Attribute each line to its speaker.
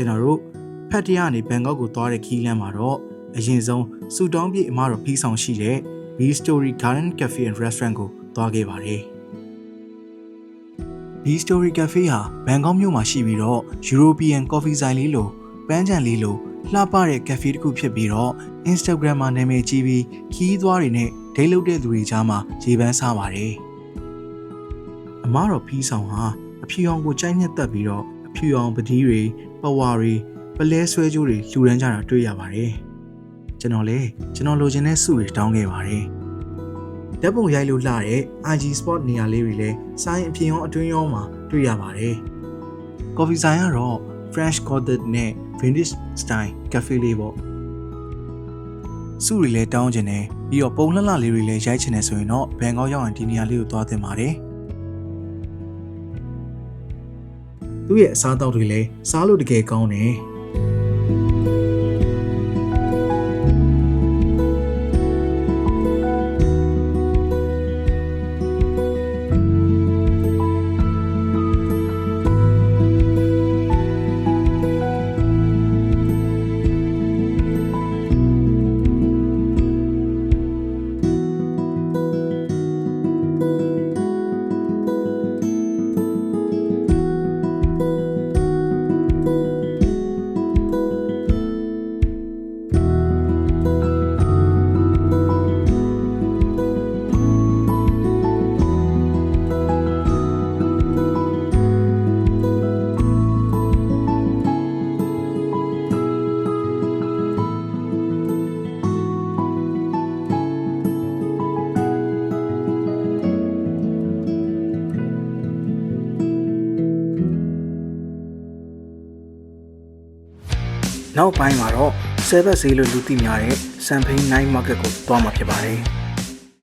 Speaker 1: ကျွန်တော်တို့ဖတ်တရားကနေဘန်ကောက်ကိုသွားတဲ့ခီးလမ်းမှာတော့အရင်ဆုံးစူတောင်းပြေအမတော်ဖီးဆောင်ရှိတဲ့ B Story Garden Cafe and Restaurant ကိုသွားခဲ့ပါတယ်။ B Story Cafe ဟာဘန်ကောက်မြို့မှာရှိပြီးတော့ European Coffee ဆိုင်လေးလိုပန်းချံလေးလိုလှပတဲ့ cafe တစ်ခုဖြစ်ပြီးတော့ Instagram မှာနာမည်ကြီးပြီးခီးသွားတွေနဲ့ဒိတ်လုပ်တဲ့သူတွေကြားမှာရေပန်းစားပါတယ်။အမတော်ဖီးဆောင်ဟာအဖြူအောင်ကိုကြိုက်နှစ်သက်ပြီးတော့အဖြူအောင်ပတိတွေ ပဝါတွေပလဲဆွဲကြိုးတွေလှူဒန်းကြတာတွေ့ရပါတယ်။ကျွန်တော်လည်းကျွန်တော်လိုချင်တဲ့စုတွေတောင်းခဲ့ပါတယ်။ဓာတ်ပုံရိုက်လို့လှတဲ့ IG spot နေရာလေးတွေလည်းစိုင်းအပြင်ရောအတွင်းရောမှာတွေ့ရပါတယ်။ Coffee ဆိုင်ကတော့ French Cottage နဲ့ Vintage Style Cafe လေးပေါ့။စုတွေလည်းတောင်းကျင်တယ်ပြီးတော့ပုံလှလှလေးတွေလည်းရိုက်ချင်တယ်ဆိုရင်တော့ဘန်ကောက်ရောက်ရင်ဒီနေရာလေးကိုသွားသင့်ပါတယ်။ သူ့ရဲ့အစားအသောက်တွေလည်းစားလို့တကယ်ကောင်းတယ်။ နောက်ပိုင်းမှာတော့ဆဲဘက်ဈေးလို့လူသိများတဲ့စံဖိန်း night market ကိုသွားမှာဖြစ်ပါတယ်